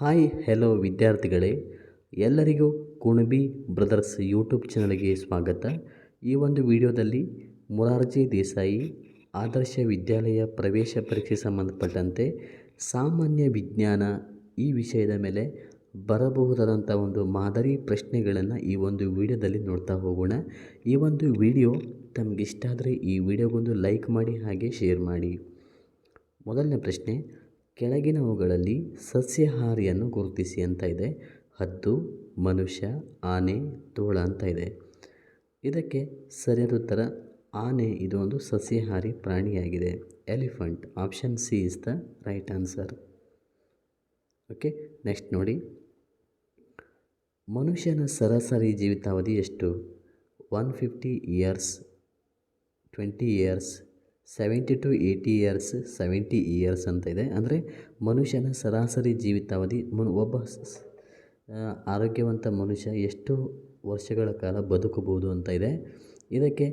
Hi hello ವಿದ್ಯಾರ್ಥಿಗಳೇ. ಎಲ್ಲರಿಗೂ Kunbi brothers YouTube ಚಾನಲ್ಗೆ ಸ್ವಾಗತ. ಈ ಒಂದು ವಿಡಿಯೋದಲ್ಲಿ ಮುರಾರ್ಜಿ ದೇಸಾಯಿ ಆದರ್ಶ ವಿದ್ಯಾಲಯ ಪ್ರವೇಶ ಪರೀಕ್ಷೆ ಸಂಬಂಧಪಟ್ಟಂತೆ ಸಾಮಾನ್ಯ ವಿಜ್ಞಾನ ಈ ವಿಷಯದ ಮೇಲೆ ಬರಬಹುದಾದಂಥ ಒಂದು ಮಾದರಿ ಪ್ರಶ್ನೆಗಳನ್ನು ಈ ಒಂದು ವಿಡಿಯೋದಲ್ಲಿ ನೋಡ್ತಾ ಹೋಗೋಣ. ಈ ಒಂದು ವಿಡಿಯೋ ತಮಗಿಷ್ಟ ಆದರೆ ಈ ವಿಡಿಯೋಗೊಂದು ಲೈಕ್ ಮಾಡಿ ಹಾಗೆ ಶೇರ್ ಮಾಡಿ. ಮೊದಲನೇ ಪ್ರಶ್ನೆ ಕೆಳಗಿನವುಗಳಲ್ಲಿ ಸಸ್ಯಾಹಾರಿಯನ್ನು ಗುರುತಿಸಿ ಅಂತ ಇದೆ. ಹದ್ದು, ಮನುಷ್ಯ, ಆನೆ, ತೋಳ ಅಂತ ಇದೆ. ಇದಕ್ಕೆ ಸರಿಯಾದ ಉತ್ತರ ಆನೆ ಇದು ಒಂದು ಸಸ್ಯಾಹಾರಿ ಪ್ರಾಣಿಯಾಗಿದೆ. Elephant, option C is the right answer. Okay, next ನೋಡಿ. ಮನುಷ್ಯನ ಸರಾಸರಿ ಜೀವಿತಾವಧಿ ಎಷ್ಟು? One fifty years, twenty years seventy to eighty years seventy years ಅಂತ ಇದೆ. ಅಂದರೆ ಮನುಷ್ಯನ ಸರಾಸರಿ ಜೀವಿತಾವಧಿ ಮನು ಒಬ್ಬ ಆರೋಗ್ಯವಂತ ಮನುಷ್ಯ ಎಷ್ಟು ವರ್ಷಗಳ ಕಾಲ ಬದುಕಬಹುದು ಅಂತ ಇದೆ. ಇದಕ್ಕೆ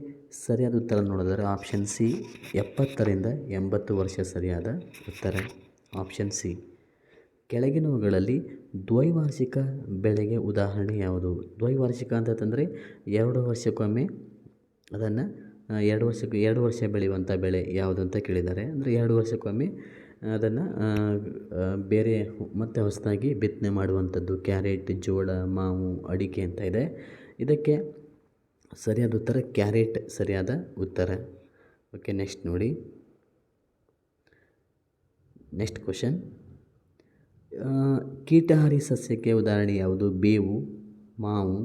ಸರಿಯಾದ ಉತ್ತರ ನೋಡಿದರೆ ಆಪ್ಷನ್ ಸಿ ಎಪ್ಪತ್ತರಿಂದ ಎಂಬತ್ತು ವರ್ಷ ಸರಿಯಾದ ಉತ್ತರ ಆಪ್ಷನ್ ಸಿ ಕೆಳಗಿನವುಗಳಲ್ಲಿ ದ್ವೈವಾರ್ಷಿಕ ಬೆಳೆಗೆ ಉದಾಹರಣೆ ಯಾವುದು? ದ್ವೈವಾರ್ಷಿಕ ಅಂತಂದರೆ ಎರಡು ವರ್ಷಕ್ಕೊಮ್ಮೆ ಅದನ್ನು ಎರಡು ವರ್ಷಕ್ಕೆ, ಎರಡು ವರ್ಷ ಬೆಳೆಯುವಂಥ ಬೆಳೆ ಯಾವುದು ಅಂತ ಕೇಳಿದ್ದಾರೆ. ಅಂದರೆ ಎರಡು ವರ್ಷಕ್ಕೊಮ್ಮೆ ಅದನ್ನು ಬೇರೆ ಮತ್ತೆ ಹೊಸದಾಗಿ ಬಿತ್ತನೆ ಮಾಡುವಂಥದ್ದು, ಕ್ಯಾರೆಟ್, ಜೋಳ, ಮಾವು, ಅಡಿಕೆ ಅಂತ ಇದೆ. ಇದಕ್ಕೆ ಸರಿಯಾದ ಉತ್ತರ ಕ್ಯಾರೆಟ್ ಸರಿಯಾದ ಉತ್ತರ. ಓಕೆ, ನೆಕ್ಸ್ಟ್ ನೋಡಿ. Next question. ಕೀಟಹಾರಿ ಸಸ್ಯಕ್ಕೆ ಉದಾಹರಣೆ ಯಾವುದು? ಬೇವು, ಮಾವು,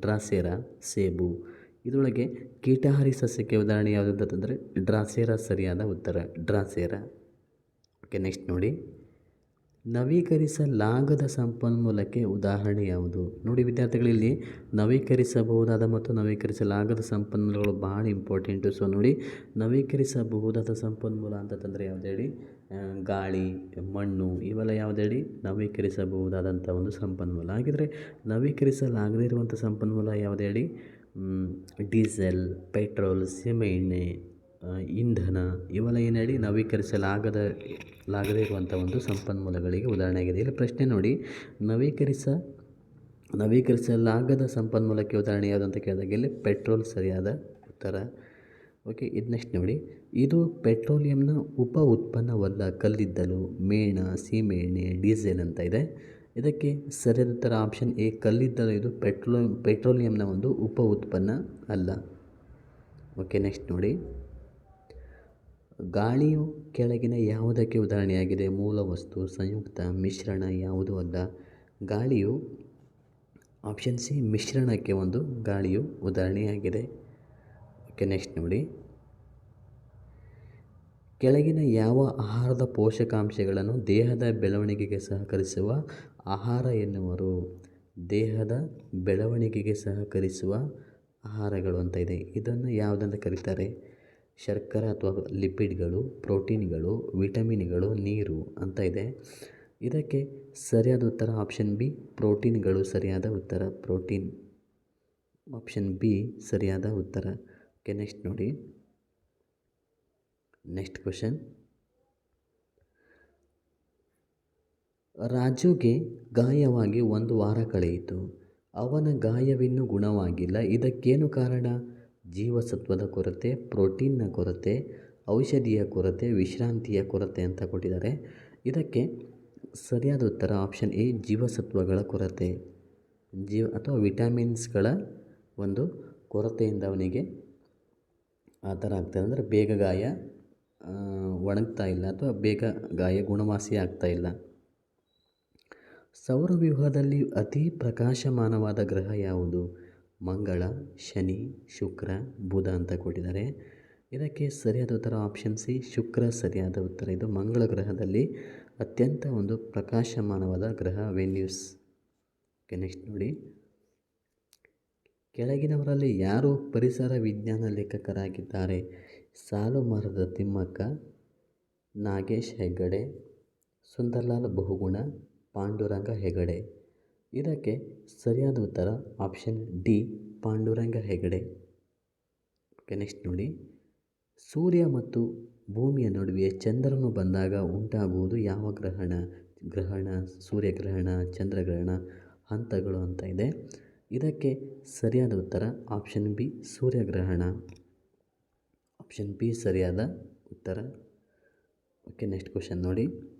ಡ್ರಾಸೇರಾ, ಸೇಬು. ಇದರೊಳಗೆ ಕೀಟಹಾರಿ ಸಸ್ಯಕ್ಕೆ ಉದಾಹರಣೆ ಯಾವುದು ಅಂತಂದರೆ ಡ್ರಾಸೇರಾ ಸರಿಯಾದ ಉತ್ತರ. ಡ್ರಾಸೇರಾ ಓಕೆ ನೆಕ್ಸ್ಟ್ ನೋಡಿ. ನವೀಕರಿಸಲಾಗದ ಸಂಪನ್ಮೂಲಕ್ಕೆ ಉದಾಹರಣೆ ಯಾವುದು? ನೋಡಿ ವಿದ್ಯಾರ್ಥಿಗಳಲ್ಲಿ ನವೀಕರಿಸಬಹುದಾದ ಮತ್ತು ನವೀಕರಿಸಲಾಗದ ಸಂಪನ್ಮೂಲಗಳು ಭಾಳ ಇಂಪಾರ್ಟೆಂಟು ಸೊ ನೋಡಿ, ನವೀಕರಿಸಬಹುದಾದ ಸಂಪನ್ಮೂಲ ಅಂತಂದರೆ ಯಾವುದು ಹೇಳಿ? ಗಾಳಿ, ಮಣ್ಣು, ಇವೆಲ್ಲ ಯಾವ್ದು ಹೇಳಿ? ನವೀಕರಿಸಬಹುದಾದಂಥ ಒಂದು ಸಂಪನ್ಮೂಲ. ಹಾಗಿದ್ರೆ ನವೀಕರಿಸಲಾಗದೇ ಇರುವಂಥ ಸಂಪನ್ಮೂಲ ಯಾವ್ದು ಹೇಳಿ? ಡೀಸೆಲ್, ಪೆಟ್ರೋಲ್ ಸೀಮೆಎಣ್ಣೆ ಇಂಧನ ಇವೆಲ್ಲ ಏನು ಹೇಳಿ ನವೀಕರಿಸಲಾಗದ ಲಾಗದೇ ಇರುವಂಥ ಒಂದು ಸಂಪನ್ಮೂಲಗಳಿಗೆ ಉದಾಹರಣೆಯಾಗಿದೆ. ಇಲ್ಲಿ ಪ್ರಶ್ನೆ ನೋಡಿ, ನವೀಕರಿಸ, ನವೀಕರಿಸಲಾಗದ ಸಂಪನ್ಮೂಲಕ್ಕೆ ಉದಾಹರಣೆ ಯಾವುದು ಅಂತ ಕೇಳಿದಾಗ ಇಲ್ಲಿ ಪೆಟ್ರೋಲ್ ಸರಿಯಾದ ಉತ್ತರ. ಓಕೆ, ಇದು ನೆಕ್ಸ್ಟ್ ನೋಡಿ. ಇದು ಪೆಟ್ರೋಲಿಯಂನ ಉಪ ಉತ್ಪನ್ನವಲ್ಲ, ಕಲ್ಲಿದ್ದಲು, ಮೇಣ ಸೀಮೆಎಣ್ಣೆ ಡೀಸೆಲ್ ಅಂತ ಇದೆ. ಇದಕ್ಕೆ ಸರಿಯಾದ ಉತ್ತರ ಆಪ್ಷನ್ ಎ. ಕಲ್ಲಿದ್ದಲು ಇದು ಪೆಟ್ರೋಲ್ ಪೆಟ್ರೋಲಿಯಂನ ಒಂದು ಉಪ ಉತ್ಪನ್ನ ಅಲ್ಲ. ಓಕೆ ನೆಕ್ಸ್ಟ್ ನೋಡಿ. ಗಾಳಿಯು ಕೆಳಗಿನ ಯಾವುದಕ್ಕೆ ಉದಾಹರಣೆಯಾಗಿದೆ? ಮೂಲ ವಸ್ತು, ಸಂಯುಕ್ತ, ಮಿಶ್ರಣ ಯಾವುದೂ ಅಲ್ಲ. ಗಾಳಿಯು ಆಪ್ಷನ್ ಸಿ, ಮಿಶ್ರಣಕ್ಕೆ ಒಂದು ಗಾಳಿಯು ಉದಾಹರಣೆಯಾಗಿದೆ. ಓಕೆ ನೆಕ್ಸ್ಟ್ ನೋಡಿ. ಕೆಳಗಿನ ಯಾವ ಆಹಾರದ ಪೋಷಕಾಂಶಗಳನ್ನು ದೇಹದ ಬೆಳವಣಿಗೆಗೆ ಸಹಕರಿಸುವ ಆಹಾರ ಎನ್ನುವರು ದೇಹದ ಬೆಳವಣಿಗೆಗೆ ಸಹಕರಿಸುವ ಆಹಾರಗಳು ಅಂತ ಇದೆ. ಇದನ್ನು ಯಾವುದಂತ ಕರೀತಾರೆ? ಶರ್ಕರ ಅಥವಾ ಲಿಪಿಡ್ಗಳು, ಪ್ರೋಟೀನ್ಗಳು, ವಿಟಮಿನ್ಗಳು, ನೀರು ಅಂತ ಇದೆ. ಇದಕ್ಕೆ ಸರಿಯಾದ ಉತ್ತರ ಆಪ್ಷನ್ ಬಿ ಪ್ರೋಟೀನ್ಗಳು ಸರಿಯಾದ ಉತ್ತರ, ಪ್ರೋಟೀನ್ ಆಪ್ಷನ್ ಬಿ ಸರಿಯಾದ ಉತ್ತರ. ಓಕೆ ನೆಕ್ಸ್ಟ್ ನೋಡಿ. ನೆಕ್ಸ್ಟ್ ಕ್ವಶನ್ ರಾಜುಗೆ ಗಾಯವಾಗಿ ಒಂದು ವಾರ ಕಳೆಯಿತು. ಅವನ ಗಾಯವಿನ್ನೂ ಗುಣವಾಗಿಲ್ಲ. ಇದಕ್ಕೇನು ಕಾರಣ? ಜೀವಸತ್ವದ ಕೊರತೆ, ಪ್ರೋಟೀನ್ನ ಕೊರತೆ, ಔಷಧಿಯ ಕೊರತೆ, ವಿಶ್ರಾಂತಿಯ ಕೊರತೆ ಅಂತ ಕೊಟ್ಟಿದ್ದಾರೆ. ಇದಕ್ಕೆ ಸರಿಯಾದ ಉತ್ತರ ಆಪ್ಷನ್ ಎ, ಜೀವಸತ್ವಗಳ ಕೊರತೆ. ಜೀವ ಅಥವಾ ವಿಟಮಿನ್ಸ್ಗಳ ಒಂದು ಕೊರತೆಯಿಂದ ಅವನಿಗೆ ಆ ಥರ ಆಗ್ತದೆ ಅಂದರೆ ಬೇಗ ಗಾಯ ಒಣಗ್ತಾ ಇಲ್ಲ ಅಥವಾ ಬೇಗ ಗಾಯ ಗುಣವಾಸಿ ಆಗ್ತಾ ಇಲ್ಲ. ಸೌರವ್ಯೂಹದಲ್ಲಿ ಅತಿ ಪ್ರಕಾಶಮಾನವಾದ ಗ್ರಹ ಯಾವುದು? ಮಂಗಳ, ಶನಿ, ಶುಕ್ರ, ಬುಧ ಅಂತ ಕೊಟ್ಟಿದ್ದಾರೆ. ಇದಕ್ಕೆ ಸರಿಯಾದ ಉತ್ತರ ಆಪ್ಷನ್ ಸಿ, ಶುಕ್ರ ಸರಿಯಾದ ಉತ್ತರ. ಇದು ಮಂಗಳ ಗ್ರಹದಲ್ಲಿ ಅತ್ಯಂತ ಒಂದು ಪ್ರಕಾಶಮಾನವಾದ ಗ್ರಹ ವೆನ್ಯೂಸ್. ಓಕೆ ನೆಕ್ಸ್ಟ್ ನೋಡಿ. ಕೆಳಗಿನವರಲ್ಲಿ ಯಾರು ಪರಿಸರ ವಿಜ್ಞಾನ ಲೇಖಕರಾಗಿದ್ದಾರೆ? ಸಾಲು ಮರದ ತಿಮ್ಮಕ್ಕ, ನಾಗೇಶ್ ಹೆಗ್ಗಡೆ, ಸುಂದರ್ಲಾಲ್ ಬಹುಗುಣ ಪಾಂಡುರಂಗ ಹೆಗಡೆ. ಇದಕ್ಕೆ ಸರಿಯಾದ ಉತ್ತರ option D Panduranga Hegde. Okay next ನೋಡಿ. ಸೂರ್ಯ ಮತ್ತು ಭೂಮಿಯ ನಡುವೆ ಚಂದ್ರನು ಬಂದಾಗ ಉಂಟಾಗುವುದು ಯಾವ ಗ್ರಹಣ? ಗ್ರಹಣ, ಸೂರ್ಯಗ್ರಹಣ, ಚಂದ್ರಗ್ರಹಣ, ಹಂತಗಳು ಅಂತ ಇದೆ. ಇದಕ್ಕೆ ಸರಿಯಾದ ಉತ್ತರ ಆಪ್ಷನ್ ಬಿ ಸೂರ್ಯಗ್ರಹಣ. ಆಪ್ಷನ್ ಬಿ ಸರಿಯಾದ ಉತ್ತರ. ಓಕೆ ನೆಕ್ಸ್ಟ್ ಕ್ವಶನ್ ನೋಡಿ.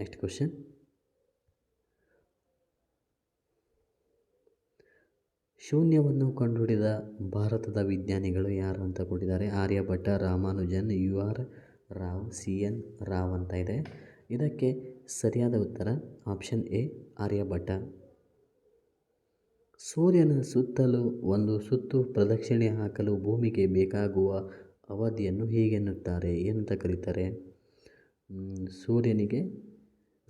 ನೆಕ್ಸ್ಟ್ ಕ್ವಶನ್ ಶೂನ್ಯವನ್ನು ಕಂಡುಹಿಡಿದ ಭಾರತದ ವಿಜ್ಞಾನಿಗಳು ಯಾರು ಅಂತ ಕೊಟ್ಟಿದ್ದಾರೆ. Aryabhatta Ramanujan, U R Rao, C N Rao ಅಂತ ಇದೆ. ಇದಕ್ಕೆ ಸರಿಯಾದ ಉತ್ತರ, ಆಪ್ಷನ್ ಎ ಆರ್ಯಭಟ್ಟ ಸೂರ್ಯನ ಸುತ್ತಲೂ ಒಂದು ಸುತ್ತು ಪ್ರದಕ್ಷಿಣೆ ಹಾಕಲು ಭೂಮಿಗೆ ಬೇಕಾಗುವ ಅವಧಿಯನ್ನು ಹೀಗೆನ್ನುತ್ತಾರೆ. ಏನಂತ ಕರೀತಾರೆ? ಸೂರ್ಯನಿಗೆ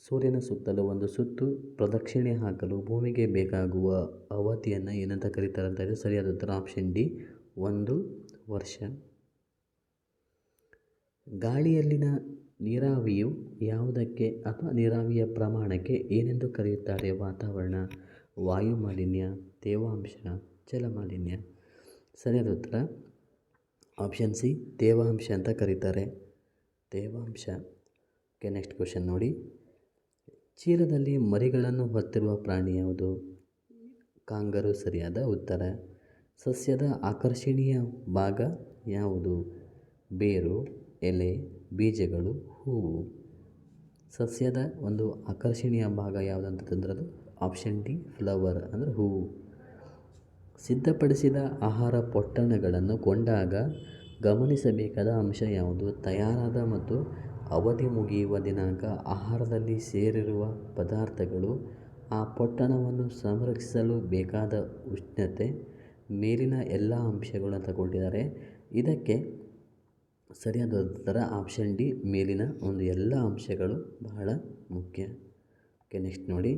ಸೂರ್ಯನ ಸುತ್ತಲೂ ಒಂದು ಸುತ್ತು ಪ್ರದಕ್ಷಿಣೆ ಹಾಕಲು ಭೂಮಿಗೆ ಬೇಕಾಗುವ ಅವಧಿಯನ್ನು ಏನಂತ ಕರೀತಾರೆ ಅಂತ ಸರಿಯಾದ ಉತ್ತರ ಆಪ್ಷನ್ ಡಿ ಒಂದು ವರ್ಷ. ಗಾಳಿಯಲ್ಲಿನ ನೀರಾವಿಯು ಯಾವುದಕ್ಕೆ ಅಥವಾ ನೀರಾವಿಯ ಪ್ರಮಾಣಕ್ಕೆ ಏನೆಂದು ಕರೆಯುತ್ತಾರೆ? ವಾತಾವರಣ ವಾಯು ಮಾಲಿನ್ಯ ತೇವಾಂಶ, ಜಲಮಾಲಿನ್ಯ. ಸರಿಯಾದ ಉತ್ತರ ಆಪ್ಷನ್ ಸಿ ತೇವಾಂಶ ಅಂತ ಕರೀತಾರೆ. ತೇವಾಂಶ. ಓಕೆ ನೆಕ್ಸ್ಟ್ ಕ್ವೆಶನ್ ನೋಡಿ. ಚೀಲದಲ್ಲಿ ಮರಿಗಳನ್ನು ಹೊತ್ತಿರುವ ಪ್ರಾಣಿ ಯಾವುದು? ಕಾಂಗರು ಸರಿಯಾದ ಉತ್ತರ. ಸಸ್ಯದ ಆಕರ್ಷಣೀಯ ಭಾಗ ಯಾವುದು? ಬೇರು, ಎಲೆ, ಬೀಜಗಳು, ಹೂವು. ಸಸ್ಯದ ಒಂದು ಆಕರ್ಷಣೀಯ ಭಾಗ ಯಾವುದಂತಂದ್ರೆ ಅದು ಆಪ್ಷನ್ ಡಿ ಫ್ಲವರ್ ಅಂದರೆ ಹೂವು. ಸಿದ್ಧಪಡಿಸಿದ ಆಹಾರ ಪೊಟ್ಟಣಗಳನ್ನು ಕೊಂಡಾಗ ಗಮನಿಸಬೇಕಾದ ಅಂಶ ಯಾವುದು? ತಯಾರಾದ ಮತ್ತು ಅವಧಿ ಮುಗಿಯುವ ದಿನಾಂಕ ಆಹಾರದಲ್ಲಿ ಸೇರಿರುವ ಪದಾರ್ಥಗಳು ಆ ಪೊಟ್ಟಣವನ್ನು ಸಂರಕ್ಷಿಸಲು ಬೇಕಾದ ಉಷ್ಣತೆ, ಮೇಲಿನ ಎಲ್ಲ ಅಂಶಗಳನ್ನು ತಗೊಂಡಿದ್ದಾರೆ. ಇದಕ್ಕೆ ಸರಿಯಾದ ಉತ್ತರ ಆಪ್ಷನ್ ಡಿ ಮೇಲಿನ ಒಂದು ಎಲ್ಲ ಅಂಶಗಳು ಬಹಳ ಮುಖ್ಯ. ಓಕೆ ನೆಕ್ಸ್ಟ್ ನೋಡಿ.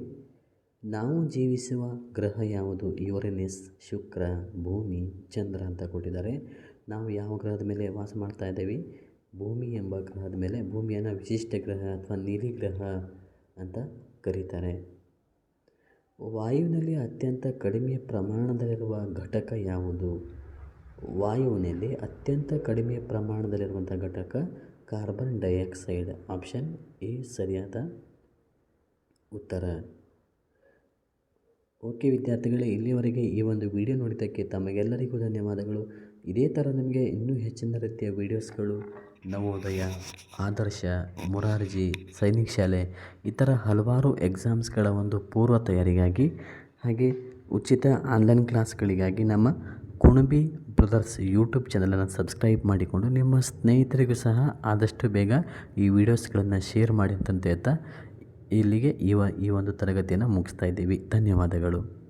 ನಾವು ಜೀವಿಸುವ ಗ್ರಹ ಯಾವುದು? ಯುರೇನಿಸ್ ಶುಕ್ರ, ಭೂಮಿ, ಚಂದ್ರ ಅಂತ ಕೊಟ್ಟಿದ್ದಾರೆ. ನಾವು ಯಾವ ಗ್ರಹದ ಮೇಲೆ ವಾಸ ಮಾಡ್ತಾ ಇದ್ದೀವಿ? ಭೂಮಿ ಎಂಬ ಗ್ರಹದ ಮೇಲೆ ಭೂಮಿಯನ್ನು ವಿಶಿಷ್ಟ ಗ್ರಹ ಅಥವಾ ನೀಲಿ ಗ್ರಹ ಅಂತ ಕರೀತಾರೆ. ವಾಯುವಿನಲ್ಲಿ ಅತ್ಯಂತ ಕಡಿಮೆ ಪ್ರಮಾಣದಲ್ಲಿರುವ ಘಟಕ ಯಾವುದು? ವಾಯುವಿನಲ್ಲಿ ಅತ್ಯಂತ ಕಡಿಮೆ ಪ್ರಮಾಣದಲ್ಲಿರುವಂಥ ಘಟಕ ಕಾರ್ಬನ್ ಡೈಆಕ್ಸೈಡ್. ಆಪ್ಷನ್ ಎ, ಸರಿಯಾದ ಉತ್ತರ. ಓಕೆ ವಿದ್ಯಾರ್ಥಿಗಳೇ, ಇಲ್ಲಿವರೆಗೆ ಈ ಒಂದು ವಿಡಿಯೋ ನೋಡಿದ್ದಕ್ಕೆ ತಮಗೆಲ್ಲರಿಗೂ ಧನ್ಯವಾದಗಳು. ಇದೇ ಥರ ನಿಮಗೆ ಇನ್ನೂ ಹೆಚ್ಚಿನ ರೀತಿಯ ವೀಡಿಯೋಸ್ಗಳು ನವೋದಯ, ಆದರ್ಶ, ಮೊರಾರ್ಜಿ, ಸೈನಿಕ್ ಶಾಲೆ ಇತರ ಹಲವಾರು ಎಕ್ಸಾಮ್ಸ್ಗಳ ಒಂದು ಪೂರ್ವ ತಯಾರಿಗಾಗಿ ಹಾಗೆ ಉಚಿತ ಆನ್ಲೈನ್ ಕ್ಲಾಸ್ಗಳಿಗಾಗಿ ನಮ್ಮ ಕುಣಬಿ ಬ್ರದರ್ಸ್ ಯೂಟ್ಯೂಬ್ ಚಾನಲನ್ನು ಸಬ್ಸ್ಕ್ರೈಬ್ ಮಾಡಿಕೊಂಡು ನಿಮ್ಮ ಸ್ನೇಹಿತರಿಗೂ ಸಹ ಆದಷ್ಟು ಬೇಗ ಈ ವಿಡಿಯೋಸ್ಗಳನ್ನು ಶೇರ್ ಮಾಡಿ ಅಂತ ಇಲ್ಲಿಗೆ ಇವ ಈ ಒಂದು ತರಗತಿಯನ್ನು ಮುಗಿಸ್ತಾ ಇದ್ದೀವಿ. ಧನ್ಯವಾದಗಳು.